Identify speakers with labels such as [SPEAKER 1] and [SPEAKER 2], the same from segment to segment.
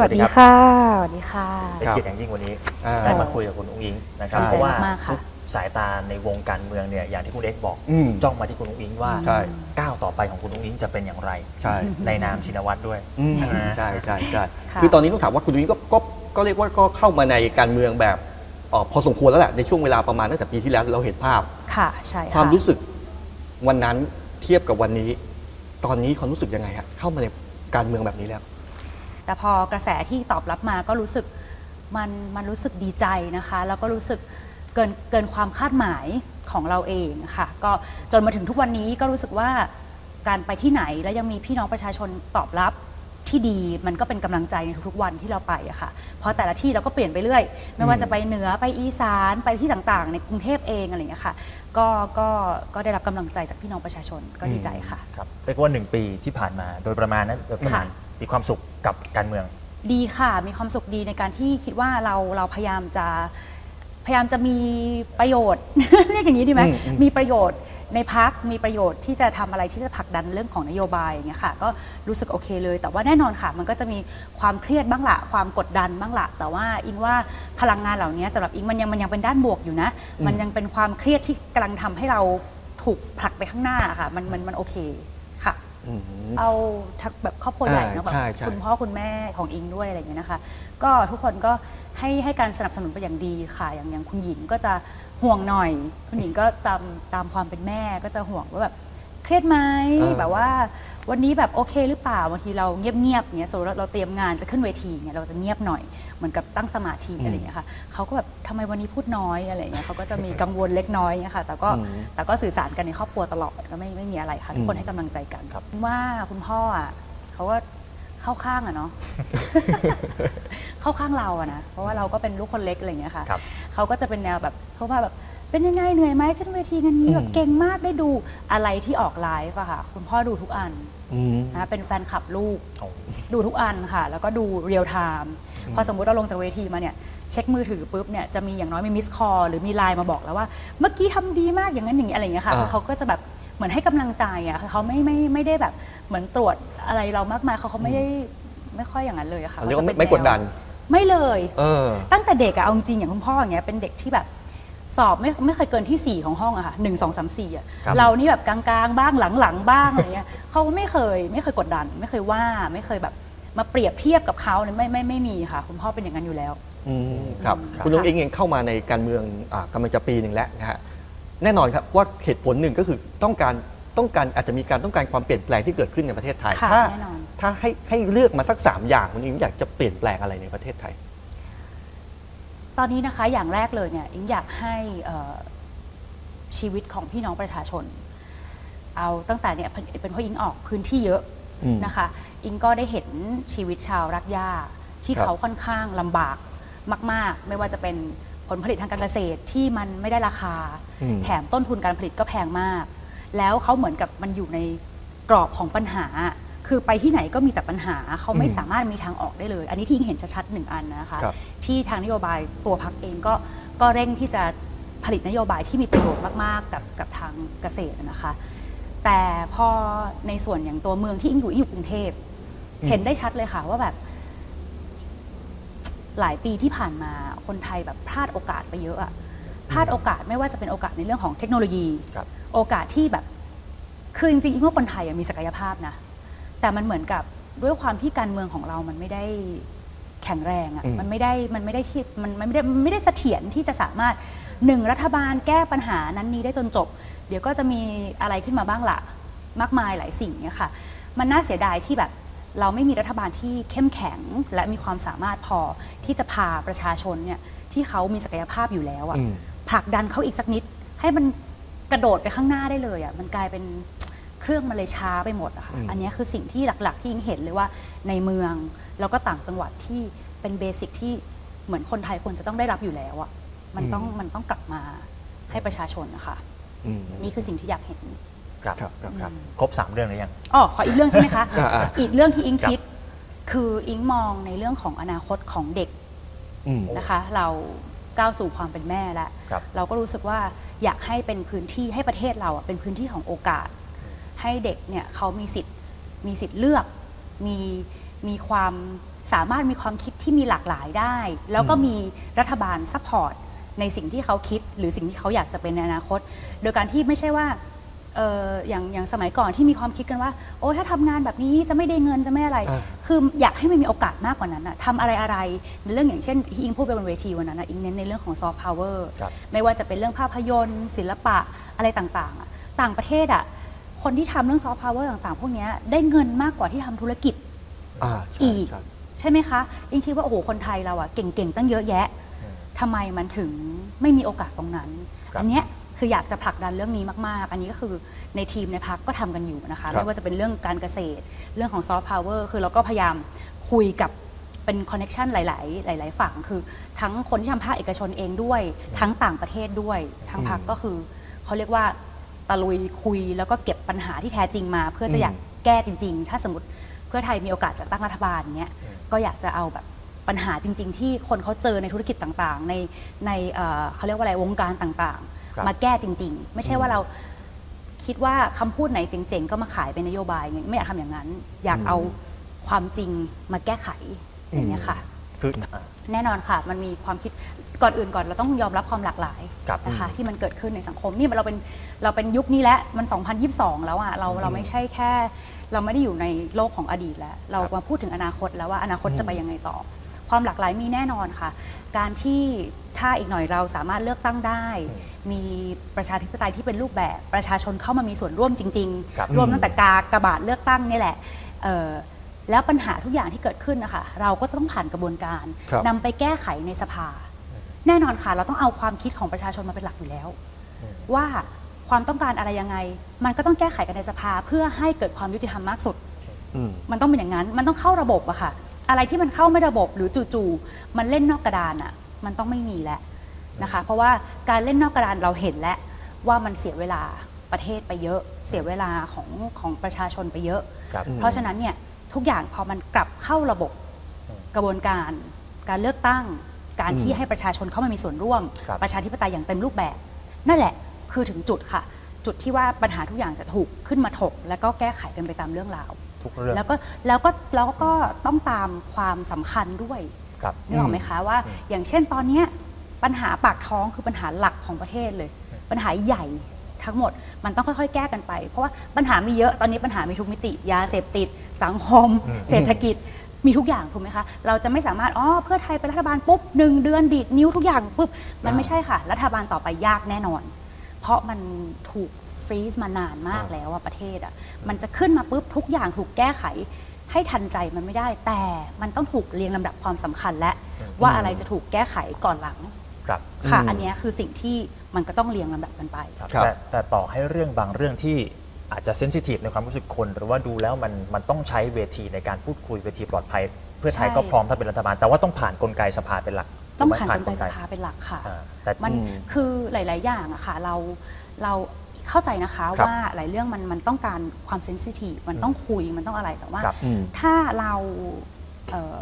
[SPEAKER 1] สวัสดีค่ะสวัสดีค่ะ
[SPEAKER 2] เป็นเกียรติอย่างยิ่งวันนี้
[SPEAKER 3] อ่า
[SPEAKER 2] ได้มาคุยกับคุณอุ้งอิงนะครับ
[SPEAKER 1] ดี
[SPEAKER 2] เพ
[SPEAKER 1] ใจ
[SPEAKER 2] ราะว่ามา
[SPEAKER 1] กๆค่ะ
[SPEAKER 2] ทุกสายตาในวงการเมืองเนี่ยอย่างที่คุณเอ็กซ์บอก
[SPEAKER 3] อืม
[SPEAKER 2] จ้องมาที่คุณอุ้งอิงว่า
[SPEAKER 3] ใช่
[SPEAKER 2] ก้าวต่อไปของคุณอุ้งอิงจะเป็นอย่างไร
[SPEAKER 3] ใช่
[SPEAKER 2] ในนามชินวัตรด้วย
[SPEAKER 3] อืม
[SPEAKER 2] ใช่ไหม
[SPEAKER 3] ใช่ใช่ใช่
[SPEAKER 1] ค่ะ
[SPEAKER 3] คือตอนนี้ต้องถามว่าคุณดุ้ยก็ก็ก็เรียกว่าก็เข้ามาในการเมืองแบบเออพอสมควรแล้วแหละในช่วงเวลาประมาณตั้งแต่ปีที่แล้วเราเห็นภาพ
[SPEAKER 1] ค่ะใช่ะ
[SPEAKER 3] ความรู้สึกวันนั้นเทียบกับวันนี้ ตอนนี้ความรู้สึกยังไงฮะเข้ามาในการเมืองแบบนี้แล้ว
[SPEAKER 1] แต่พอกระแสที่ตอบรับมาก็รู้สึกมันมันรู้สึกดีใจนะคะ แล้วก็รู้สึกเกินเกินความคาดหมายของเราเองค่ะ ก็จนมาถึงทุกวันนี้ก็รู้สึกว่าการไปที่ไหนแล้วยังมีพี่น้องประชาชนตอบรับที่ดีมันก็เป็นกำลังใจในทุกๆวันที่เราไปอะค่ะ เพราะแต่ละที่เราก็เปลี่ยนไปเรื่อย ไม่ว่าจะไปเหนือไปอีสานไปที่ต่างๆ ในกรุงเทพเองอะไรอย่างเงี้ยค่ะ ก็ก็ก็ได้รับกำลังใจจากพี่น้องประชาชนก็ดีใจค่ะ
[SPEAKER 2] ครับเรียกว่าหนึ่งปีที่ผ่านมาโดยประมาณนั้นโดยประมาณ
[SPEAKER 1] ค่ะ
[SPEAKER 2] มีความสุขกับการเมือง
[SPEAKER 1] ดีค่ะมีความสุขดีในการที่คิดว่าเราเราพยายามจะพยายามจะมีประโยชน์ เรียกอย่างนี้ดีไหม
[SPEAKER 3] อืมอืม
[SPEAKER 1] มีประโยชน์ในพักมีประโยชน์ที่จะทำอะไรที่จะผลักดันเรื่องของนโยบายอย่างเงี้ยค่ะก็รู้สึกโอเคเลย แต่ว่าแน่นอนค่ะ มันก็จะมีความเครียดบ้างละความกดดันบ้างละแต่ว่าอิงว่าพลังงานเหล่านี้สำหรับอิงมันยังมันยังเป็นด้านบวกอยู่นะ มันยังเป็นความเครียดที่กำลังทำให้เราถูกผลักไปข้างหน้าค่ะมันมันมันโอเคค่ะ
[SPEAKER 3] อืม
[SPEAKER 1] เอาทักแบบครอบครัวใหญ่เนอะ
[SPEAKER 3] อ่า
[SPEAKER 1] แบบ
[SPEAKER 3] ใช่ใช่
[SPEAKER 1] คุณพ่อคุณแม่ของอิงด้วยอะไรอย่างเงี้ยนะคะ ก็ทุกคนก็ให้ให้การสนับสนุนเป็นอย่างดีค่ะ อย่างอย่างคุณหญิงก็จะห่วงหน่อย คุณหญิงก็ตามตามความเป็นแม่ก็จะห่วงว่าแบบเครียดไหม
[SPEAKER 3] เออ
[SPEAKER 1] แบบว่า วันนี้แบบโอเคหรือเปล่าบางทีเราเงียบๆเงี้ยสมมติเราเราเตรียมงานจะขึ้นเวทีเงี้ยเราจะเงียบหน่อย เหมือนกับตั้งสมาธิอะไรอย่างเงี้ยค่ะเขาก็แบบทำไมวันนี้พูดน้อยอะไรอย่างเงี้ยเขาก็จะมีกังวลเล็กน้อยเงี้ยค่ะแต่ก็
[SPEAKER 3] อืม
[SPEAKER 1] แต่ก็สื่อสารกันในครอบครัวตลอดก็ไม่ไม่มีอะไรค่ะทุกคนให้กำลังใจกัน
[SPEAKER 2] ครับ
[SPEAKER 1] ว่าคุณพ่ออะเขาก็เข้าข้างอะเนาะเข้าข้างเราอะนะเพราะว่าเราก็เป็นลูกคนเล็กอะไรอย่างเงี้ยค่ะ
[SPEAKER 2] ครับ
[SPEAKER 1] เขาก็จะเป็นแนวแบบเขาว่าแบบเป็นยังไงเหนื่อยไหมขึ้นเวทีกันนี้
[SPEAKER 3] อืม
[SPEAKER 1] แบบเก่งมากได้ดูอะไรที่ออกไลฟ์อะค่ะคุณพ่อดูทุกอัน
[SPEAKER 3] อืม
[SPEAKER 1] นะเป็นแฟนคลับลูก
[SPEAKER 2] โอ้
[SPEAKER 1] ดูทุกอันค่ะ แล้วก็ดูเรียลไทม์ พอสมมุติเราลงจากเวทีมาเนี่ยเช็คมือถือปุ๊บเนี่ยจะมีอย่างน้อยมีมิสคอลหรือมีไลน์มาบอกแล้วว่า เมื่อกี้ทำดีมากอย่างนั้นอย่างนี้อะไรอย่างเงี้ยค่ะ
[SPEAKER 3] อ่า
[SPEAKER 1] คือเขาก็จะแบบเหมือนให้กำลังใจอะคือเขาไม่ไม่ไม่ได้แบบเหมือนตรวจอะไรเรามากมายเขาเขาไม่ได้ไม่ค่อยอย่างนั้นเลยอะค่ะ
[SPEAKER 3] เรียกว่า
[SPEAKER 1] ข
[SPEAKER 3] ไม่
[SPEAKER 1] จะป็น
[SPEAKER 3] ไม่กดดัน
[SPEAKER 1] แวไม่เลย
[SPEAKER 3] เออ
[SPEAKER 1] ตั้งแต่เด็กอะเอาจริงๆอย่างคุณพ่ออย่างเงี้ยเป็นเด็กที่แบบสอบไม่ไม่เคยเกินที่ 4 ของห้องอะค่ะหนึ่งสองสามสี่อะ
[SPEAKER 2] ครับ
[SPEAKER 1] เรานี่แบบกลางๆ บ้างหลังๆ บ้างอะไรเงี้ยเขาไม่เคยไม่เคยกดดัน ไม่เคยว่าไม่เคยแบบ มาเปรียบเทียบกับเขาเนี่ยไม่ไม่ไม่มีค่ะ คุณพ่อเป็นอย่างนั้นอยู่แล้ว
[SPEAKER 3] อืมครับ
[SPEAKER 1] ครับ
[SPEAKER 3] คุณลุงเองเองเข้ามาในการเมืองอ่ากำลังจะปีหนึ่งแล้วนะฮะแน่นอนครับว่าเหตุผลหนึ่งก็คือต้องการต้องการอาจจะมีการต้องการความเปลี่ยนแปลงที่เกิดขึ้นในประเทศไทย
[SPEAKER 1] ค่ะ
[SPEAKER 3] ถ้า
[SPEAKER 1] แน่นอน
[SPEAKER 3] ถ้าให้ให้เลือกมาสักสามอย่างคุณอิงอยากจะเปลี่ยนแปลงอะไรในประเทศไทย
[SPEAKER 1] ตอนนี้นะคะอย่างแรกเลยเนี่ยอิงอยากให้เอ่อชีวิตของพี่น้องประชาชน เอาตั้งแต่เนี่ยเป็นเป็นเพราะอิงออกพื้นที่เยอะ
[SPEAKER 3] อืม
[SPEAKER 1] นะคะ อิงก็ได้เห็นชีวิตชาวรักหญ้าที่
[SPEAKER 3] ครับ
[SPEAKER 1] เขาค่อนข้างลำบากมาก ๆ ไม่ว่าจะเป็นผลผลิตทางการเกษตรที่มันไม่ได้ราคา
[SPEAKER 3] อืม
[SPEAKER 1] แถมต้นทุนการผลิตก็แพงมาก แล้วเขาเหมือนกับมันอยู่ในกรอบของปัญหา คือไปที่ไหนก็มีแต่ปัญหา เขาไม่
[SPEAKER 3] อืม
[SPEAKER 1] สามารถมีทางออกได้เลย อันนี้ที่อิงเห็นชัดๆหนึ่งอันนะคะ
[SPEAKER 3] ครับ
[SPEAKER 1] ที่ทางนโยบายตัวพักเองก็ก็เร่งที่จะผลิตนโยบายที่มีประโยชน์มาก ๆ กับกับทางเกษตรนะคะ แต่พอในส่วนอย่างตัวเมืองที่อิงอยู่อิงอยู่กรุงเทพ
[SPEAKER 3] อืม
[SPEAKER 1] เห็นได้ชัดเลยค่ะว่าแบบ หลายปีที่ผ่านมาคนไทยแบบพลาดโอกาสไปเยอะอะพลาดโอกาสไม่ว่าจะเป็นโอกาสในเรื่องของเทคโนโลยี
[SPEAKER 2] ครับ
[SPEAKER 1] โอกาสที่แบบคือจริงๆอิงว่าคนไทยอะมีศักยภาพนะ แต่มันเหมือนกับด้วยความที่การเมืองของเรามันไม่ได้แข็งแรงอะ
[SPEAKER 3] อืม
[SPEAKER 1] มันไม่ได้มันไม่ได้ที่มันมันไม่ได้มันไม่ได้เสถียรที่จะสามารถหนึ่งรัฐบาลแก้ปัญหานั้นนี้ได้จนจบ เดี๋ยวก็จะมีอะไรขึ้นมาบ้างละมากมายหลายสิ่งเนี่ยค่ะ มันน่าเสียดายที่แบบเราไม่มีรัฐบาลที่เข้มแข็ง และมีความสามารถพอที่จะพาประชาชนเนี่ยที่เขามีศักยภาพอยู่แล้วอะ
[SPEAKER 3] อืม
[SPEAKER 1] ผลักดันเขาอีกสักนิด ให้มันกระโดดไปข้างหน้าได้เลยอะ่ะมันกลายเป็นเครื่องมันเลยช้าไปหมดอะค่ะ
[SPEAKER 3] อืม
[SPEAKER 1] อันเนี้ยคือสิ่งที่หลัก ๆ ที่ยิงเห็นเลยว่าในเมืองแล้วก็ต่างจังหวัดที่เป็นเบสิกที่เหมือนคนไทยควรจะต้องได้รับอยู่แล้วอะ่ะมันต้องมันต้องกลับมาให้ประชาชนนะคะ
[SPEAKER 3] อืม
[SPEAKER 1] นี่คือสิ่งที่อยากเห็น
[SPEAKER 2] ครับ
[SPEAKER 3] ครับครับครับ
[SPEAKER 2] ครบสามเรื่องหรือยัง
[SPEAKER 1] อ๋อขออีกเรื่องใช่ไหมคะ
[SPEAKER 3] อ่าอ่า
[SPEAKER 1] อีกเรื่องที่อิง
[SPEAKER 2] ครับ
[SPEAKER 1] คิด คืออิงมองในเรื่องของอนาคตของเด็ก
[SPEAKER 3] อืม
[SPEAKER 1] นะคะ เราก้าวสู่ความเป็นแม่แล้ว
[SPEAKER 2] ครับ
[SPEAKER 1] เราก็รู้สึกว่าอยากให้เป็นพื้นที่ให้ประเทศเราอะเป็นพื้นที่ของโอกาส ให้เด็กเนี่ยเขามีสิทธิ์มีสิทธิ์เลือกมีมีความสามารถมีความคิดที่มีหลากหลายได้ แล้วก็
[SPEAKER 3] อืม
[SPEAKER 1] มีรัฐบาลซัพพอร์ต ในสิ่งที่เขาคิดหรือสิ่งที่เขาอยากจะเป็นในอนาคต โดยการที่ไม่ใช่ว่าเอออย่างอย่างสมัยก่อนที่มีความคิดกันว่า โอ้ถ้าทำงานแบบนี้จะไม่ได้เงินจะไม่อะไร
[SPEAKER 3] อ่า
[SPEAKER 1] คืออยากให้มันมีโอกาสมากกว่านั้นอะทำอะไรอะไรในเรื่องอย่างเช่นที่อิงพูดไปบนเวทีวันนั้นอะอิงเน้นในเรื่องของซอฟต์พาวเวอร์
[SPEAKER 2] ครับ
[SPEAKER 1] ไม่ว่าจะเป็นเรื่องภาพยนตร์ ศิลปะอะไรต่างๆอะต่างประเทศอะคนที่ทำเรื่องซอฟต์พาวเวอร์ต่างๆ พวกเนี้ยได้เงินมากกว่าที่ทำธุรกิจ
[SPEAKER 3] อ่าใช่
[SPEAKER 1] อีก
[SPEAKER 3] ใช่
[SPEAKER 1] ใช่ไหมคะอิงคิดว่าโอ้โหคนไทยเราอะเก่งๆตั้งเยอะแยะ
[SPEAKER 2] อืม
[SPEAKER 1] ทำไมมันถึงไม่มีโอกาสตรงนั้น
[SPEAKER 2] ครับ
[SPEAKER 1] อันเนี้ยคืออยากจะผลักดันเรื่องนี้มากๆ อันนี้ก็คือในทีมในพักก็ทำกันอยู่นะคะ
[SPEAKER 3] ครับ
[SPEAKER 1] ไม่ว่าจะเป็นเรื่องการเกษตร เรื่องของซอฟต์พาวเวอร์คือเราก็พยายามคุยกับเป็นคอนเน็ชันหลาย ๆ หลาย ๆ ฝั่งคือทั้งคนที่ทำภาคเอกชนเองด้วย ทั้งต่างประเทศด้วยทั้งพักก็คือเขาเรียกว่าตะลุยคุยแล้วก็เก็บปัญหาที่แท้จริงมา เพื่อจะอยากแก้จริง ๆ ถ้าสมมติเพื่อไทยมีโอกาสจะตั้งรัฐบาลเนี้ยก็อยากจะเอาแบบ ปัญหาจริง ๆ ที่คนเขาเจอในธุรกิจต่างๆ ในในเอ่อเขาเรียกว่าอะไรวงการต่าง
[SPEAKER 2] ครับ
[SPEAKER 1] ๆ มาแก้จริง ๆ ไม่ใช่ว่าเราคิดว่าคำพูดไหนเจ๋งๆ ก็มาขายเป็นนโยบายไงไม่อยากทำอย่างนั้น อยากเอาความจริงมาแก้ไขอย่างเงี้ยค่ะ
[SPEAKER 2] คืออะ
[SPEAKER 1] แน่นอนค่ะ มันมีความคิดก่อนอื่นก่อนเราต้องยอมรับความหลากหลาย
[SPEAKER 2] ครับ
[SPEAKER 1] นะคะที่มันเกิดขึ้นในสังคมนี่เราเป็นเราเป็นยุคนี้แล้วมัน 2022 แล้วอะเราเราไม่ใช่แค่ เราไม่ได้อยู่ในโลกของอดีตแล้ว เรา
[SPEAKER 2] ครับ
[SPEAKER 1] มาพูดถึงอนาคตแล้วว่าอนาคตจะไปยังไงต่อ ความหลากหลายมีแน่นอนค่ะ การที่ถ้าอีกหน่อยเราสามารถเลือกตั้งได้ มีประชาธิปไตยที่เป็นรูปแบบ ประชาชนเข้ามามีส่วนร่วมจริง
[SPEAKER 2] ครับ
[SPEAKER 1] ๆรวมตั้งแต่กากระบาดเลือกตั้งนี่แหละเอ่อแล้วปัญหาทุกอย่างที่เกิดขึ้นนะคะ เราก็จะต้องผ่านกระบวนการ
[SPEAKER 3] ครับ
[SPEAKER 1] นำไปแก้ไขในสภา แน่นอนค่ะ เราต้องเอาความคิดของประชาชนมาเป็นหลักอยู่แล้ว
[SPEAKER 2] อืม
[SPEAKER 1] ว่าความต้องการอะไรยังไง มันก็ต้องแก้ไขกันในสภาเพื่อให้เกิดความยุติธรรมมากสุด
[SPEAKER 3] อืม
[SPEAKER 1] มันต้องเป็นอย่างนั้น มันต้องเข้าระบบอะค่ะ อะไรที่มันเข้าไม่ระบบหรือจู่ๆมันเล่นนอกกระดานอะมันต้องไม่มีแล้วนะคะ เพราะว่าการเล่นนอกกระดานเราเห็นแล้วว่ามันเสียเวลาประเทศไปเยอะ เสียเวลาของของประชาชนไปเยอะ
[SPEAKER 2] ครับ
[SPEAKER 3] อืม
[SPEAKER 1] เพราะฉะนั้นเนี่ยทุกอย่างพอมันกลับเข้าระบบ
[SPEAKER 2] อืม
[SPEAKER 1] กระบวนการ การเลือกตั้ง การที่
[SPEAKER 3] อืม
[SPEAKER 1] ให้ประชาชนเข้ามามีส่วนร่วม
[SPEAKER 2] ครับ
[SPEAKER 1] ประชาธิปไตยอย่างเต็มรูปแบบ นั่นแหละคือถึงจุดค่ะ จุดที่ว่าปัญหาทุกอย่างจะถูกขึ้นมาถก แล้วก็แก้ไขกันไปตามเรื่องราว
[SPEAKER 2] ทุกเรื่อง
[SPEAKER 1] แล้วก็แล้วก็แล้วก็ต้องตามความสำคัญด้วย
[SPEAKER 2] ครับ
[SPEAKER 1] นึกออกไหมคะว่า
[SPEAKER 2] อืม
[SPEAKER 1] อย่างเช่นตอนเนี้ยปัญหาปากท้องคือปัญหาหลักของประเทศเลย ปัญหาใหญ่ทั้งหมดมันต้องค่อยๆ แก้กันไป เพราะว่าปัญหามีเยอะตอนนี้ปัญหามีทุกมิติ ยาเสพติด สังคม
[SPEAKER 2] อืม
[SPEAKER 1] เศรษฐกิจมีทุกอย่างถูกไหมคะเราจะไม่สามารถอ๋อเพื่อไทยเป็นรัฐบาลปุ๊บหนึ่งเดือนดีดนิ้วทุกอย่างปุ๊บมันไม่ใช่ค่ะ รัฐบาลต่อไปยากแน่นอน เพราะมันถูกฟ รีซมานานมากแล้วอะประเทศอะมันจะขึ้นมาปุ๊บทุกอย่างถูกแก้ไข ให้ทันใจมันไม่ได้ แต่มันต้องถูกเรียงลำดับความสำคัญและ
[SPEAKER 2] อืม
[SPEAKER 1] ว่าอะไรจะถูกแก้ไขก่อนหลัง
[SPEAKER 2] ครับ
[SPEAKER 1] ค่ะ
[SPEAKER 3] อืม
[SPEAKER 1] อันเนี้ยคือสิ่งที่มันก็ต้องเรียงลำดับกันไป
[SPEAKER 2] ครับ
[SPEAKER 3] ครับ
[SPEAKER 2] แต่แต่ต่อให้เรื่องบางเรื่องที่อาจจะเซนซิทีฟในความรู้สึกคน หรือว่าดูแล้วมันมันต้องใช้เวทีในการพูดคุยเวทีปลอดภัย เพื่อไทย
[SPEAKER 1] ใช่
[SPEAKER 2] ก็พร้อมถ้าเป็นรัฐบาล แต่ว่าต้องผ่านกลไกสภาเป็นหลัก
[SPEAKER 1] ต้อง
[SPEAKER 2] ถูไหม
[SPEAKER 1] ผ่านกลไกสภาเป็นหลักค่ะ
[SPEAKER 2] อ่าแต่
[SPEAKER 1] มัน
[SPEAKER 3] อืม
[SPEAKER 1] คือหลาย ๆ อย่างอะค่ะเราเรา เข้าใจนะคะ
[SPEAKER 2] ครับ
[SPEAKER 1] ว่าหลายเรื่องมันมันต้องการความเซนซิทีฟมันต้องคุยมันต้องอะไรแต่ว่า
[SPEAKER 2] ครับ
[SPEAKER 3] อืม
[SPEAKER 1] ถ้าเราเอ่อ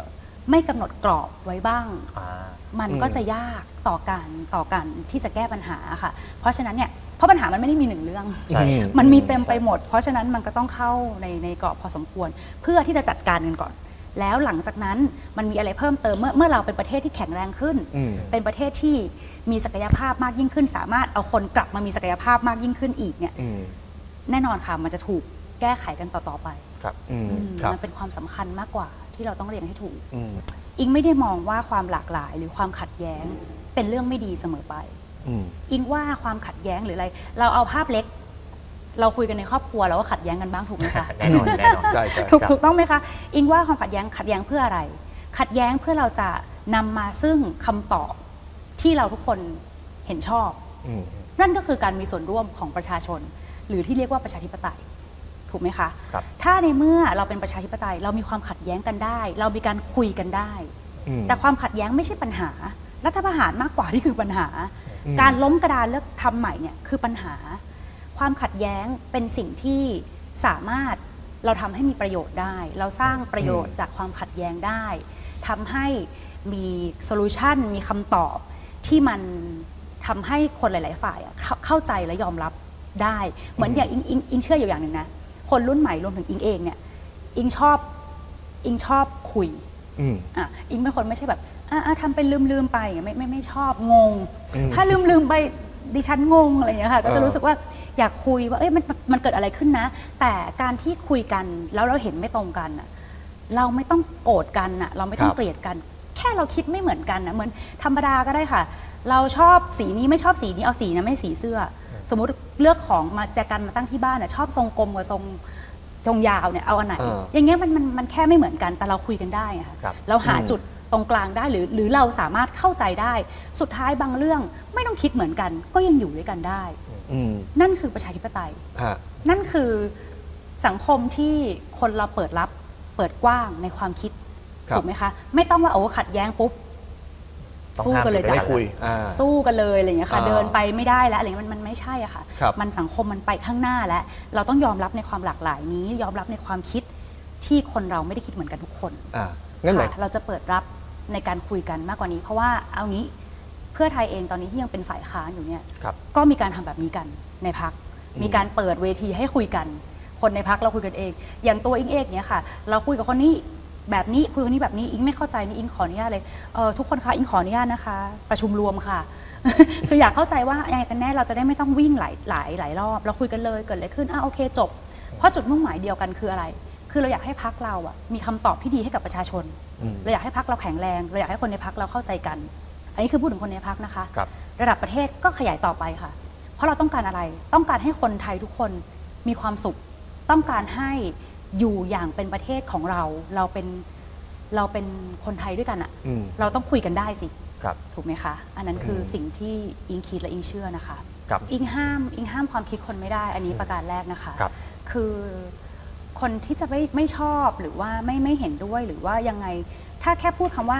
[SPEAKER 1] ไม่กำหนดกรอบไว้บ้าง
[SPEAKER 2] อ่า
[SPEAKER 1] มัน
[SPEAKER 3] อืม
[SPEAKER 1] ก็จะยากต่อการต่อการที่จะแก้ปัญหาค่ะ เพราะฉะนั้นเนี่ยเพราะปัญหามันไม่ได้มีหนึ่งเรื่อง
[SPEAKER 2] ใช่
[SPEAKER 3] อื
[SPEAKER 1] มันมีเต็มไปหมด เพราะฉะนั้นมันก็ต้องเข้าในในกรอบพอสมควร เพื่อที่จะจัดการกันก่อน แล้วหลังจากนั้นมันมีอะไรเพิ่มเติมเมื่อเมื่อเราเป็นประเทศที่แข็งแรงขึ้น
[SPEAKER 3] อืม
[SPEAKER 1] เป็นประเทศที่มีศักยภาพมากยิ่งขึ้น สามารถเอาคนกลับมามีศักยภาพมากยิ่งขึ้นอีกเนี่ย
[SPEAKER 3] อืม
[SPEAKER 1] แน่นอนค่ะมันจะถูกแก้ไขกันต่อๆไป
[SPEAKER 2] ครับ
[SPEAKER 3] อืม
[SPEAKER 1] อืม
[SPEAKER 3] ครับ
[SPEAKER 1] มันเป็นความสำคัญมากกว่าที่เราต้องเรียงให้ถูก
[SPEAKER 3] อืม
[SPEAKER 1] อิงไม่ได้มองว่าความหลากหลายหรือความขัดแย้งเป็นเรื่องไม่ดีเสมอไป
[SPEAKER 3] อืม
[SPEAKER 1] อิงว่าความขัดแย้งหรืออะไร เราเอาภาพเล็ก เราคุยกันในครอบครัวเราก็ขัดแย้งกันบ้างถูกไหมคะ
[SPEAKER 2] แน่นอนแน่นอน
[SPEAKER 3] ใช่ใช่
[SPEAKER 1] ถูก
[SPEAKER 2] ครับ
[SPEAKER 1] ถูกต้องไหมคะ อิงว่าความขัดแย้งขัดแย้งเพื่ออะไร ขัดแย้งเพื่อเราจะนำมาซึ่งคำตอบที่เราทุกคนเห็นชอบ
[SPEAKER 3] อืม
[SPEAKER 1] นั่นก็คือการมีส่วนร่วมของประชาชน หรือที่เรียกว่าประชาธิปไตยถูกไหมคะ
[SPEAKER 2] ครับ
[SPEAKER 1] ถ้าในเมื่อเราเป็นประชาธิปไตย เรามีความขัดแย้งกันได้ เรามีการคุยกันได้
[SPEAKER 3] อืม
[SPEAKER 1] แต่ความขัดแย้งไม่ใช่ปัญหา รัฐประหารมากกว่าที่คือปัญหา
[SPEAKER 3] อืม
[SPEAKER 1] การล้มกระดานเลือกทำใหม่เนี่ยคือปัญหา ความขัดแย้งเป็นสิ่งที่สามารถเราทำให้มีประโยชน์ได้ เราสร้างประโยชน์จากความขัดแย้งได้ทำให้มีโซลูชันมีคำตอบที่มันทำให้คนหลาย ๆ ฝ่ายอะเข้าเข้าใจและยอมรับได้ เหมือนอย่างอิงอิงอิงเชื่ออยู่อย่างหนึ่งนะ คนรุ่นใหม่รวมถึงอิงเองเนี่ยอิงชอบอิงชอบคุย
[SPEAKER 3] อืม
[SPEAKER 1] อะอิงเป็นคนไม่ใช่แบบอะอะทำเป็นลืมลืมๆไปอย่างเงี้ยไม่ไม่ไม่ชอบงง
[SPEAKER 3] อืม
[SPEAKER 1] ถ้าลืมลืมๆไป ดิฉันงงอะไรอย่างเงี้ยค่ะก็จะ
[SPEAKER 3] เออ
[SPEAKER 1] รู้สึกว่าอยากคุยว่าเอ้ยมันมันเกิดอะไรขึ้นนะ แต่การที่คุยกันแล้วเราเห็นไม่ตรงกันอะเราไม่ต้องโกรธกันอะเราไม่ต้องเกลียดกัน แค่เราคิดไม่เหมือนกันนะเหมือนธรรมดาก็ได้ค่ะ เราชอบสีนี้ไม่ชอบสีนี้เอาสีนะไม่สีเสื้อ สมมุติเลือกของมาแจกันมาตั้งที่บ้านอะชอบทรงกลมกับทรงทรงยาวเนี่ยเอาอันไหน
[SPEAKER 3] เออ
[SPEAKER 1] อย่างเงี้ยมันมันมันแค่ไม่เหมือนกันแต่เราคุยกันได้อะค่ะ
[SPEAKER 2] ครับ
[SPEAKER 1] เราหา
[SPEAKER 3] อืม
[SPEAKER 1] จุด ตรงกลางได้หรือหรือเราสามารถเข้าใจได้ สุดท้ายบางเรื่องไม่ต้องคิดเหมือนกัน ก็ยังอยู่ด้วยกันได้
[SPEAKER 3] อืม
[SPEAKER 1] นั่นคือประชาธิปไตย
[SPEAKER 3] ฮะ
[SPEAKER 1] นั่นคือสังคมที่คนเราเปิดรับเปิดกว้างในความคิด
[SPEAKER 3] ครับ
[SPEAKER 1] ถูกไหมคะ ไม่ต้องว่าโอ้ขัดแย้งปุ๊บ
[SPEAKER 2] ต้อง
[SPEAKER 1] สู้
[SPEAKER 2] ห้าม
[SPEAKER 1] กันเลย
[SPEAKER 2] ไปด้
[SPEAKER 1] จ้ะ
[SPEAKER 2] ว
[SPEAKER 3] ไม่คุย อ่า
[SPEAKER 1] สู้กันเลยอะไรอย่างเงี้ยค่ะ
[SPEAKER 3] อ่า
[SPEAKER 1] เดินไปไม่ได้แล้วอะไรเงี้ยมันมันไม่ใช่อะค่ะ
[SPEAKER 3] ครับ
[SPEAKER 1] มันสังคมมันไปข้างหน้าแล้ว เราต้องยอมรับในความหลากหลายนี้ ยอมรับในความคิดที่คนเราไม่ได้คิดเหมือนกันทุกคน
[SPEAKER 3] อ่างั้นหมาย
[SPEAKER 1] ค่ะเราจะเปิดรับ ในการคุยกันมากกว่านี้ เพราะว่าเอางี้เพื่อไทยเองตอนนี้ที่ยังเป็นฝ่ายค้านอยู่เนี่ย
[SPEAKER 2] ครับ
[SPEAKER 1] ก็มีการทำแบบนี้กันในพัก
[SPEAKER 3] อืม
[SPEAKER 1] มีการเปิดเวทีให้คุยกัน คนในพักเราคุยกันเอง อย่างตัวอิงเอกเนี่ยค่ะ เราคุยกับคนนี้แบบนี้คุยกับคนนี้แบบนี้อิงไม่เข้าใจนี่อิงขออนุญาตเลยเออทุกคนคะอิงขออนุญาตนะคะ ประชุมรวมค่ะ คืออยากเข้าใจว่ายังไงกันแน่เราจะได้ไม่ต้องวิ่งหลายหลายหลายรอบ เราคุยกันเลยเกิดอะไรขึ้นอะโอเคจบ เพราะจุดมุ่งหมายเดียวกันคืออะไร คือเราอยากให้พักเราอะมีคำตอบที่ดีให้กับประชาชน
[SPEAKER 3] อืม
[SPEAKER 1] เราอยากให้พักเราแข็งแรง เราอยากให้คนในพักเราเข้าใจกัน อันนี้คือพูดถึงคนในพักนะคะ
[SPEAKER 2] ครับ
[SPEAKER 1] ระดับประเทศก็ขยายต่อไปค่ะ เพราะเราต้องการอะไร ต้องการให้คนไทยทุกคนมีความสุข ต้องการให้อยู่อย่างเป็นประเทศของเรา เราเป็นเราเป็นคนไทยด้วยกันอะ
[SPEAKER 3] อืม
[SPEAKER 1] เราต้องคุยกันได้สิ
[SPEAKER 2] ครับ
[SPEAKER 1] ถูกไหมคะ อันนั้นคืออ
[SPEAKER 3] ม
[SPEAKER 1] สิ่งที่อิงคิดและอิงเชื่อนะคะ
[SPEAKER 2] ครับ
[SPEAKER 1] อิงห้ามอิงห้ามความคิดคนไม่ได้ อันนี้ประการแรกนะคะ
[SPEAKER 2] ครับ
[SPEAKER 1] คือ คนที่จะไม่ไม่ชอบหรือว่าไม่ไม่เห็นด้วยหรือว่ายังไง ถ้าแค่พูดคำว่า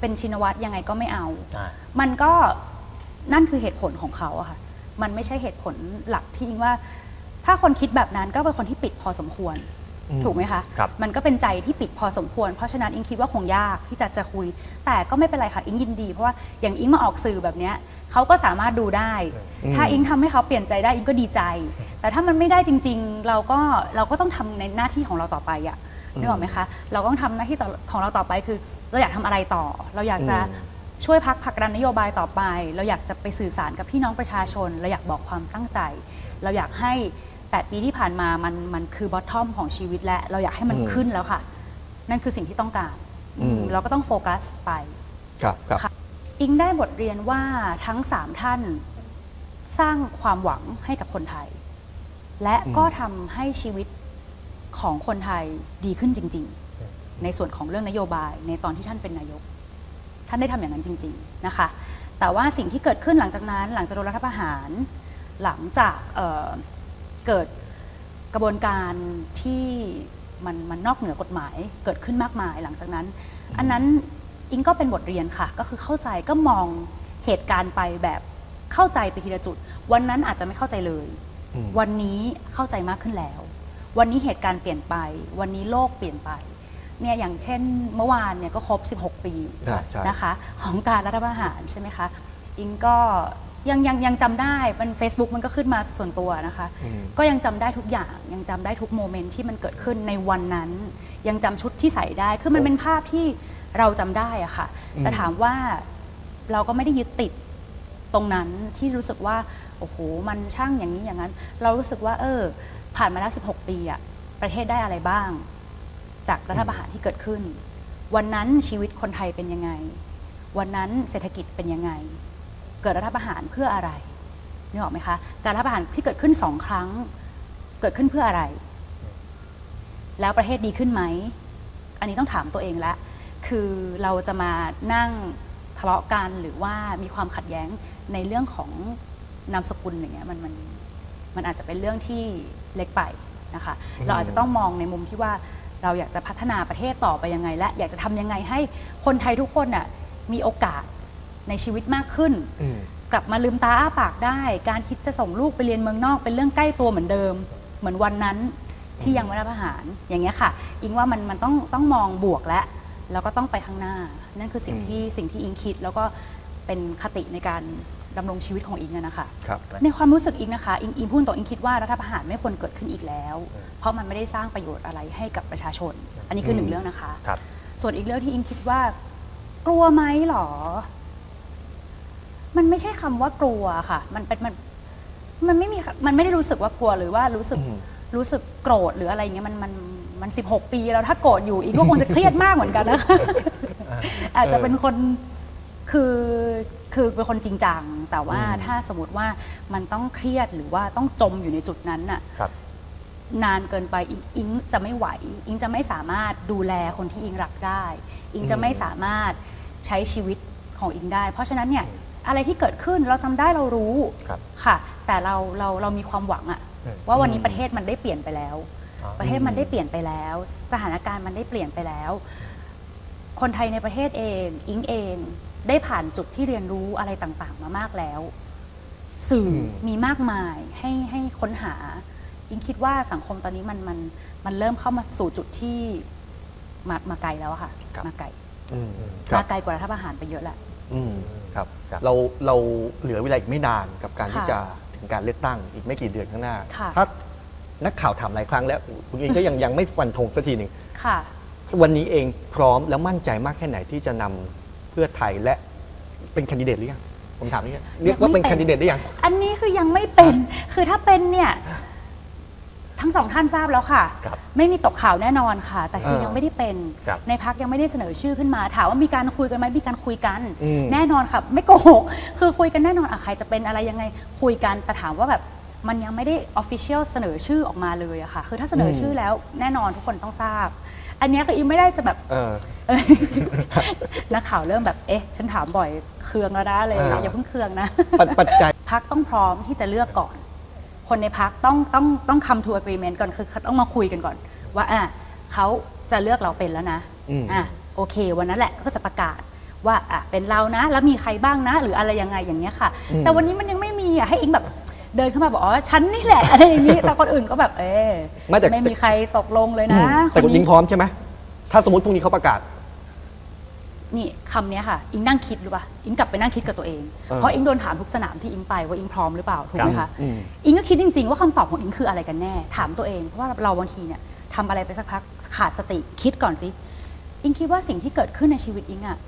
[SPEAKER 1] เป็นชินวัตรยังไงก็ไม่เอา
[SPEAKER 2] อ่า
[SPEAKER 1] มันก็นั่นคือเหตุผลของเขาอะค่ะ มันไม่ใช่เหตุผลหลักที่อิงว่า ถ้าคนคิดแบบนั้นก็เป็นคนที่ปิดพอสมควร
[SPEAKER 3] อืม
[SPEAKER 1] ถูกไหมคะ
[SPEAKER 2] ครับ
[SPEAKER 1] มันก็เป็นใจที่ปิดพอสมควร เพราะฉะนั้นอิงคิดว่าคงยากที่จะจะคุย แต่ก็ไม่เป็นไรค่ะอิงยินดี เพราะว่าอย่างอิงมาออกสื่อแบบเนี้ย เขาก็สามารถดูได้
[SPEAKER 3] อืม
[SPEAKER 1] ถ้าอิงทำให้เขาเปลี่ยนใจได้อิงก็ดีใจ แต่ถ้ามันไม่ได้จริง ๆ เราก็เราก็ต้องทำในหน้าที่ของเราต่อไปอะนึกออกไหมคะ เราก็ต้องทำหน้าที่ต่อของเราต่อไปคือ เราอยากทำอะไรต่อ เราอยากจะ
[SPEAKER 3] อืม
[SPEAKER 1] ช่วยพักผลักดันนโยบายต่อไป เราอยากจะไปสื่อสารกับพี่น้องประชาชน เราอยากบอกความตั้งใจ เราอยากให้ 8 ปีที่ผ่านมามันมันคือบอททอมของชีวิตและ เราอยากให้มัน
[SPEAKER 3] อืม
[SPEAKER 1] ขึ้นแล้วค่ะ นั่นคือสิ่งที่ต้องการ
[SPEAKER 3] อืม
[SPEAKER 1] เราก็ต้องโฟกัสไป
[SPEAKER 3] ครับครับ
[SPEAKER 1] ค่ะ อิงได้บทเรียนว่าทั้งสามท่านสร้างความหวังให้กับคนไทย และ
[SPEAKER 3] อืม
[SPEAKER 1] ก็ทำให้ชีวิตของคนไทยดีขึ้นจริง ๆ ในส่วนของเรื่องนโยบายในตอนที่ท่านเป็นนายก ท่านได้ทำอย่างนั้นจริง ๆนะคะ แต่ว่าสิ่งที่เกิดขึ้นหลังจากนั้น หลังจากโดนรัฐประหาร หลังจากเอ่อเกิดกระบวนการที่มันมันนอกเหนือกฎหมายเกิดขึ้นมากมายหลังจากนั้น อันนั้น อิงก็เป็นบทเรียนค่ะ ก็คือเข้าใจก็มองเหตุการณ์ไปแบบเข้าใจไปทีละจุด วันนั้นอาจจะไม่เข้าใจเลย
[SPEAKER 3] อืม
[SPEAKER 1] วันนี้เข้าใจมากขึ้นแล้ว วันนี้เหตุการณ์เปลี่ยนไป วันนี้โลกเปลี่ยนไปเนี่ยอย่างเช่นเมื่อวานเนี่ยก็ครบ 16 ปี
[SPEAKER 3] อ่าใช่
[SPEAKER 1] นะคะ ของการรัฐประหารใช่ไหมคะอิงก็ยังยังยังจำได้มัน Facebook มันก็ขึ้นมาส่วนตัวนะคะ
[SPEAKER 3] อืม
[SPEAKER 1] ก็ยังจำได้ทุกอย่างยังจำได้ทุกโมเมนต์ที่มันเกิดขึ้นในวันนั้น ยังจำชุดที่ใส่ได้คือมันเป็นภาพที่ เราจำได้อะค่ะ
[SPEAKER 3] อืม
[SPEAKER 1] แต่ถามว่าเราก็ไม่ได้ยึดติดตรงนั้นที่รู้สึกว่า โอ้โห มันช่างอย่างนี้อย่างนั้น เรารู้สึกว่า เออ ผ่านมาแล้ว16 ปีอะประเทศได้อะไรบ้าง จากรัฐประหารที่เกิดขึ้น วันนั้นชีวิตคนไทยเป็นยังไง วันนั้นเศรษฐกิจเป็นยังไง เกิดรัฐประหารเพื่ออะไรนึกออกไหมคะ การรัฐประหารที่เกิดขึ้นสองครั้ง เกิดขึ้นเพื่ออะไร แล้วประเทศดีขึ้นไหม อันนี้ต้องถามตัวเองละ คือเราจะมานั่งทะเลาะกันหรือว่ามีความขัดแย้งในเรื่องของนามสกุลอย่างเงี้ยมันมันมันอาจจะเป็นเรื่องที่เล็กไปนะคะ
[SPEAKER 3] อืม
[SPEAKER 1] เราอาจจะต้องมองในมุมที่ว่าเราอยากจะพัฒนาประเทศต่อไปยังไง และอยากจะทำยังไงให้คนไทยทุกคนน่ะมีโอกาสในชีวิตมากขึ้น
[SPEAKER 3] อืม
[SPEAKER 1] กลับมาลืมตาอ้าปากได้ การคิดจะส่งลูกไปเรียนเมืองนอก เป็นเรื่องใกล้ตัวเหมือนเดิม เหมือนวันนั้นที่ยังไม่ได้ประหารอย่างเงี้ยค่ะ อิงว่ามันมันต้องต้องมองบวกและ แล้วก็ต้องไปข้างหน้า นั่นคือสิ่ง
[SPEAKER 3] อืม
[SPEAKER 1] ที่สิ่งที่อิงคิด แล้วก็เป็นคติในการดำรงชีวิตของอิงอะนะคะ
[SPEAKER 3] ครับ
[SPEAKER 1] ในความรู้สึกอิงนะคะอิงอิงพูดตรงอิงคิดว่ารัฐประหารไม่ควรเกิดขึ้นอีกแล้ว เพราะมันไม่ได้สร้างประโยชน์อะไรให้กับประชาชน อันนี้คือหนึ่ง
[SPEAKER 3] อืม
[SPEAKER 1] เรื่องนะคะ
[SPEAKER 2] ครับ
[SPEAKER 1] ส่วนอีกเรื่องที่อิงคิดว่า กลัวไหมหรอ มันไม่ใช่คำว่ากลัวค่ะ มันเป็นมันมันไม่มีมันไม่ได้รู้สึกว่ากลัวหรือว่ารู้สึก
[SPEAKER 3] อืม
[SPEAKER 1] รู้สึกโกรธหรืออะไรอย่างเงี้ยมันมัน มันสิบหกปีแล้วถ้าโกรธอยู่อีกก็คงจะเครียดมากเหมือนกันนะคะอาจจะเป็นคนคือคือเป็นคนจริงจังแต่ว่า
[SPEAKER 3] อืม
[SPEAKER 1] ถ้าสมมติว่ามันต้องเครียดหรือว่าต้องจมอยู่ในจุดนั้นน่ะ
[SPEAKER 2] ครับ
[SPEAKER 1] นานเกินไปอิงอิงจะไม่ไหว อิงจะไม่สามารถดูแลคนที่อิงรักได้ อิงจะไม่สามารถใช้ชีวิตของอิงได้ เพราะฉะนั้นเนี่ยอะไรที่เกิดขึ้นเราจำได้เรารู้
[SPEAKER 2] ครับ
[SPEAKER 1] ค่ะ แต่เราเราเรามีความหวังอะ
[SPEAKER 2] อืม
[SPEAKER 1] ว่าวันนี้
[SPEAKER 3] อืม
[SPEAKER 1] ประเทศมันได้เปลี่ยนไปแล้ว
[SPEAKER 2] อ๋อ
[SPEAKER 1] ประเทศมันได้เปลี่ยนไปแล้ว สถานการณ์มันได้เปลี่ยนไปแล้ว คนไทยในประเทศเอง อิงเองได้ผ่านจุดที่เรียนรู้อะไรต่างๆ มามากแล้ว สื่ออ
[SPEAKER 3] ม
[SPEAKER 1] มีมากมายให้ให้ค้นหา อิงคิดว่าสังคมตอนนี้มันมันมันเริ่มเข้ามาสู่จุดที่มามาไกลแล้วอะค่ะ
[SPEAKER 2] ครับ
[SPEAKER 1] มาไกล
[SPEAKER 3] อืมครั
[SPEAKER 1] มา
[SPEAKER 3] บ
[SPEAKER 1] ไกลกว่ารัฐประหารไปเยอะแหละ
[SPEAKER 3] อืมครับ
[SPEAKER 2] ครับ
[SPEAKER 3] เราเราเหลือเวลาอีกไม่นานกับการ
[SPEAKER 1] ค่ะ
[SPEAKER 3] ที่จะถึงการเลือกตั้งอีกไม่กี่เดือนข้างหน้า
[SPEAKER 1] ค่ะ
[SPEAKER 3] ถ้า นักข่าวถามหลายครั้งแล้วคุณเองก็ยังยังไม่ฟันธงสักทีหนึ่ง
[SPEAKER 1] ค่ะ
[SPEAKER 3] วันนี้เองพร้อมแล้วมั่นใจมากแค่ไหนที่จะนำเพื่อไทยและเป็นแคนดิเดตหรือยังผมถามนี่เรียกว่าเป็น
[SPEAKER 1] ยังไม่เป็น
[SPEAKER 3] แคนดิเดตได้ยัง
[SPEAKER 1] อันนี้คือยังไม่เป็น คือถ้าเป็นเนี่ยทั้งสองท่านทราบแล้วค่ะ
[SPEAKER 2] ครับ
[SPEAKER 1] ไม่มีตกข่าวแน่นอนค่ะ แต่คือ
[SPEAKER 3] เออ
[SPEAKER 1] ยังไม่ได้เป็น
[SPEAKER 2] ครับ
[SPEAKER 1] ในพักยังไม่ได้เสนอชื่อขึ้นมา ถามว่ามีการคุยกันไหมมีการคุยกัน
[SPEAKER 3] อืม
[SPEAKER 1] แน่นอนค่ะ ไม่โกหกคือคุยกันแน่นอนอะใครจะเป็นอะไรยังไงคุยกันแต่ถามว่าแบบ มันยังไม่ได้ official เสนอชื่อออกมาเลยอะค่ะ คือถ้าเสนอชื่อแล้วแน่นอนทุกคนต้องทราบ อันเนี้ยคืออีไม่ได้จะแบบ
[SPEAKER 3] เออ
[SPEAKER 1] นักข่าวเริ่มแบบเอ๊ะ ฉันถามบ่อยเคืองแล้วนะอะไรอย่างเลย
[SPEAKER 3] อ่า
[SPEAKER 1] อย่าเพิ่งเคืองนะ
[SPEAKER 3] ปัจปัจจัย
[SPEAKER 1] พักต้องพร้อมที่จะเลือกก่อน คนในพักต้องต้องต้อง come to agreement ก่อนคือต้องมาคุยกันก่อน ว่าอะเขาจะเลือกเราเป็นแล้วนะ
[SPEAKER 3] อืม
[SPEAKER 1] อะโอเค วันนั้นแหละก็จะประกาศว่าอะเป็นเรานะ แล้วมีใครบ้างนะ หรืออะไรยังไงอย่างเนี้ยค่ะ
[SPEAKER 3] อืม
[SPEAKER 1] แต่วันนี้มันยังไม่มีอะให้อิงแบบ เดินเข้ามาบอกอ๋อฉันนี่แหละอะไรอย่างนี้แต่คนอื่นก็แบบเออ
[SPEAKER 3] ไม่แต่
[SPEAKER 1] ไม่มีใครตกลงเลย
[SPEAKER 3] อื
[SPEAKER 1] นะ
[SPEAKER 3] มแต่คุณ
[SPEAKER 1] น
[SPEAKER 3] ยิ
[SPEAKER 1] นี้
[SPEAKER 3] งพร้อมใช่ไหมถ้าสมมติพรุ่งนี้เขาประกาศ
[SPEAKER 1] นี่คำเนี้ยค่ะ อิงนั่งคิดหรือป่ะอิงกลับไปนั่งคิดกับตัวเอง
[SPEAKER 3] เออ
[SPEAKER 1] เพราะอิงโดนถามทุกสนามที่อิงไปว่าอิงพร้อมหรือเปล่าถูกไหม
[SPEAKER 2] ครั
[SPEAKER 1] คะ
[SPEAKER 2] บ
[SPEAKER 3] อืม
[SPEAKER 1] อิงก็คิดจริง ๆ ว่าคำตอบของอิงคืออะไรกันแน่ ถามตัวเองเพราะว่าเราบางทีเนี่ยทำอะไรไปสักพักขาดสติคิดก่อนสิอิงคิดว่าสิ่งที่เกิดขึ้นในชีวิตอิงอะ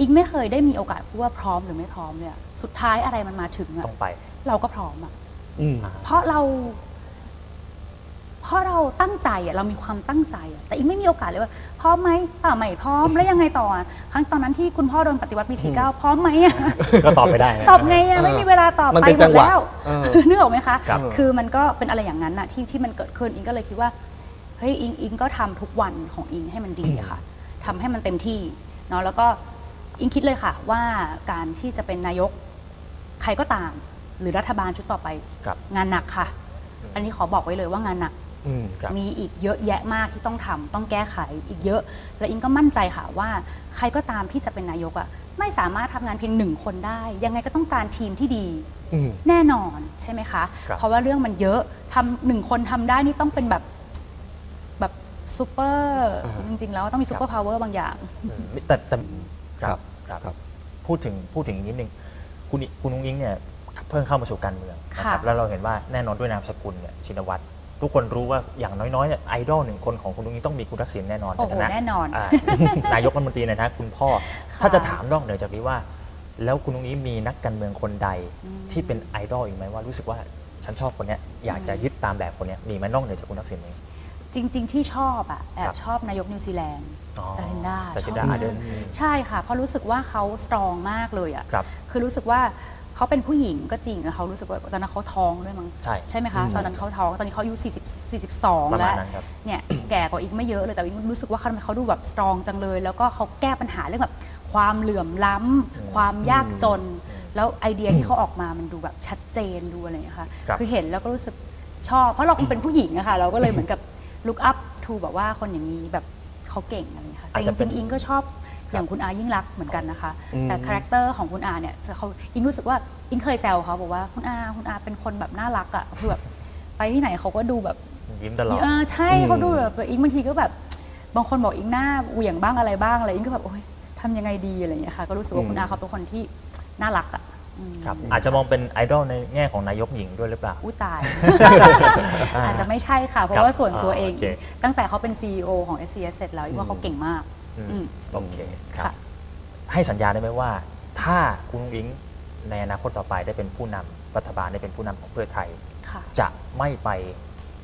[SPEAKER 1] อิงไม่เคยได้มีโอกาสพูดว่าพร้อมหรือไม่พร้อมเลยอะสุดท้ายอะไรมันมาถึงอะ
[SPEAKER 2] ต้องไป
[SPEAKER 1] เราก็พร้อมอะ
[SPEAKER 3] อืม
[SPEAKER 1] เพราะเรา เพราะเราตั้งใจอะเรามีความตั้งใจอะแต่อิงไม่มีโอกาสเลยว่าพร้อมไหมอ่าไม่พร้อมแล้วยังไงต่ออะครั้งตอนนั้นที่คุณพ่อโดนปฏิวัติปีสี่เก้าพร้อมไหมอะ
[SPEAKER 2] ก็ตอบไม่ได้นะ
[SPEAKER 1] ตอบไงอะไม่มีเวลาตอบ
[SPEAKER 3] มัน
[SPEAKER 1] ไป
[SPEAKER 3] เป็น
[SPEAKER 1] หม
[SPEAKER 3] จัง
[SPEAKER 1] ด
[SPEAKER 3] หวะ
[SPEAKER 1] แล้ว
[SPEAKER 3] เออ
[SPEAKER 1] นึกออกไหมคะ
[SPEAKER 2] ครับ
[SPEAKER 1] คือมันก็เป็นอะไรอย่างนั้นอะที่ที่มันเกิดขึ้นอิงก็เลยคิดว่าเฮ้ยอิงอิงก็ทำทุกวันของอิงให้มันดีอะค่ะทำให้มันเต็มที่เนาะแล้วก็อิงคิดเลยค่ะ ว่าการที่จะเป็นนายกใครก็ตาม หรือรัฐบาลชุดต่อไป
[SPEAKER 2] ครับ
[SPEAKER 1] งานหนักค่ะ อันนี้ขอบอกไว้เลยว่างานหนัก
[SPEAKER 3] อืม
[SPEAKER 2] ครับ
[SPEAKER 1] มีอีกเยอะแยะมากที่ต้องทำต้องแก้ไขอีกเยอะ และอิงก็มั่นใจค่ะว่าใครก็ตามที่จะเป็นนายกอะไม่สามารถทำงานเพียงหนึ่งคนได้ ยังไงก็ต้องการทีมที่ดี
[SPEAKER 3] อืม
[SPEAKER 1] แน่นอนใช่ไหมคะ
[SPEAKER 2] ครับ
[SPEAKER 1] เพราะว่าเรื่องมันเยอะทำหนึ่งคนทำได้นี่ต้องเป็นแบบแบบซูเปอร์
[SPEAKER 3] อ่า
[SPEAKER 1] จริงๆ แล้วต้องมีซูเปอร์พาวเวอร์บางอย่าง
[SPEAKER 2] อืมแต่แต่ค
[SPEAKER 3] ครั
[SPEAKER 2] รับบครับ
[SPEAKER 3] ครับ
[SPEAKER 2] พูดถึงพูดถึงอีกนิดนึงคุณอิคุณนุ้งอิงเนี่ย เพิ่งเข้ามาสู่การเมืองนะค
[SPEAKER 1] ค่ะ
[SPEAKER 2] รับแล้วเราเห็นว่าแน่นอนด้วยนามสกุลเนี่ยชินวัตรทุกคนรู้ว่าอย่างน้อยๆเนี่ยไอดอลหนึ่งคนของคุณนุ้งอิงต้องมีคุณทักษิณแน่นอน
[SPEAKER 1] โอ้โห
[SPEAKER 2] ใฐาะ
[SPEAKER 1] แน่นอน
[SPEAKER 2] อ่านายกรัฐมนตรีในฐานะคุณพ่อ ถ้าจะถามนอกเหนือจากนี้ว่า แล้วคุณนุ้งอิงมีนักการเมืองคนใด
[SPEAKER 1] อืม
[SPEAKER 2] ที่เป็นไอดอลอีกไหมว่ารู้สึกว่าฉันชอบคนเนี้ยอยากจะยึดตามแบบคนเนี้ยมีไหมนอกเหนือจากคุณทักษิณเอง
[SPEAKER 1] จริง ๆ ที่ชอบอะแอ
[SPEAKER 2] ครับบ
[SPEAKER 1] ชอบนายกนิวซีแลนด์
[SPEAKER 2] อ๋อ
[SPEAKER 1] จาซินดา
[SPEAKER 2] จาซินดา
[SPEAKER 1] ชอบมาก
[SPEAKER 2] เดิน
[SPEAKER 1] ใช่ค่ะ เพราะรู้สึกว่าเขาสตรองมากเลยอะ
[SPEAKER 2] ครับ
[SPEAKER 1] คือรู้สึกว่า เขาเป็นผู้หญิงก็จริงแต่เขารู้สึกว่าตอนนั้นเขาท้องด้วยมั้ง
[SPEAKER 2] ใช่
[SPEAKER 1] ใช่ไหมคะ
[SPEAKER 3] อืม
[SPEAKER 1] ตอนนั้นเขาท้องตอนนี้เขาอายุ40 42
[SPEAKER 2] ประมา
[SPEAKER 1] แล้
[SPEAKER 2] ณ
[SPEAKER 1] ว
[SPEAKER 2] นั้นครับ
[SPEAKER 1] เนี่ยแก่กว่าอีกไม่เยอะเลยแต่อีกรู้สึกว่าเขาทำไมเขาดูแบบสตรองจังเลย แล้วก็เขาแก้ปัญหาเรื่องแบบความเหลื่อมล้ำความยากจน แล้วไอเดียที่เขาออกมามันดูแบบชัดเจนดูอะไรอย่างเงี้ยค่ะ
[SPEAKER 2] ครับ
[SPEAKER 1] คือเห็นแล้วก็รู้สึกชอบ เพราะเราคงเป็นผู้หญิงอะค่ะเราก็เลยเหมือนกับ look up to แบบว่าคนอย่างนี้แบบเขาเก่งอะไรอย่างเงี้ยค่ะแต่
[SPEAKER 2] อาจ
[SPEAKER 1] จ
[SPEAKER 2] จะเป็
[SPEAKER 1] ริ
[SPEAKER 2] น
[SPEAKER 1] งๆอิงก็ชอบ อย่างคุณอายิ่งรักษณ์เหมือนกันนะคะ
[SPEAKER 3] อืม
[SPEAKER 1] แต่คาแรคเตอร์ของคุณอาเนี่ยจะเขาอิงรู้สึกว่าอิงเคยแซวเขาบอกว่าคุณอาคุณอาเป็นคนแบบน่ารักอะคือแบบไปที่ไหนเขาก็ดูแบบ
[SPEAKER 2] ยิ้มตลอด
[SPEAKER 1] เออใช่
[SPEAKER 3] อืม
[SPEAKER 1] เขาดูแบบอิงบางทีก็แบบ บางคนบอกอิงหน้าเหวี่ยงบ้างอะไรบ้างอะไรอิงก็แบบโอ๊ยทำยังไงดีอะไรอย่างเงี้ยค่ะก็รู้สึกว่าคุณอาเขาเป็นคนที่น่ารักอะอืม
[SPEAKER 2] ครับอาจจะมองเป็นไอดอลในแง่ของนายกหญิงด้วยหรือเปล่า
[SPEAKER 1] อุ้ยตาย อาจจะไม่ใช่ค่ะ เพ
[SPEAKER 2] ครั
[SPEAKER 1] ราะ
[SPEAKER 2] บ
[SPEAKER 1] ว่าส่วนตัว
[SPEAKER 2] อ่า
[SPEAKER 1] เอง
[SPEAKER 2] โอเค
[SPEAKER 1] ตั้งแต่เขาเป็น CEO ของ s c s เสร็จแล้วอิงว่าเขาเก่งมาก
[SPEAKER 2] อืม
[SPEAKER 1] อืม
[SPEAKER 2] โอเคครับ
[SPEAKER 1] ค่ะ
[SPEAKER 2] ให้สัญญาได้ไหมว่า ถ้าคุณอุ้งอิงในอนาคตต่อไปได้เป็นผู้นำรัฐบาลได้เป็นผู้นำของเพื่อไทย
[SPEAKER 1] ค่ะ
[SPEAKER 2] จะไม่ไป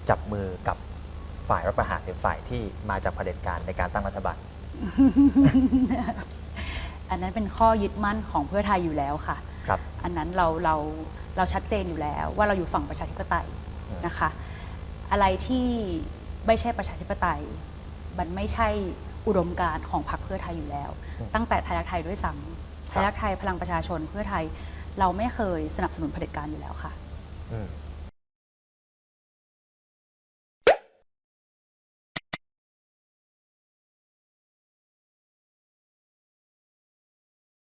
[SPEAKER 2] จับมือกับฝ่ายรัฐประหารหรือฝ่ายที่มาจากเผด็จการในการตั้งรัฐบาล
[SPEAKER 1] อันนั้นเป็นข้อยึดมั่นของเพื่อไทยอยู่แล้วค่ะ
[SPEAKER 2] ครับ
[SPEAKER 1] อันนั้นเราเราเราชัดเจนอยู่แล้ว ว่าเราอยู่ฝั่งประชาธิปไตย
[SPEAKER 2] อืม
[SPEAKER 1] นะคะ อะไรที่ไม่ใช่ประชาธิปไตย มันไม่ใช่ อุดมการณ์ของพรรคเพื่อไทยอยู่แล้ว ตั้งแต่ไทยรักไทยด้วยซ้ำไทยรักไทยพลังประชาชนเพื่อไทยเราไม่เคยสนับสนุนเผด็จการอยู่แล้วค่ะ
[SPEAKER 2] อืม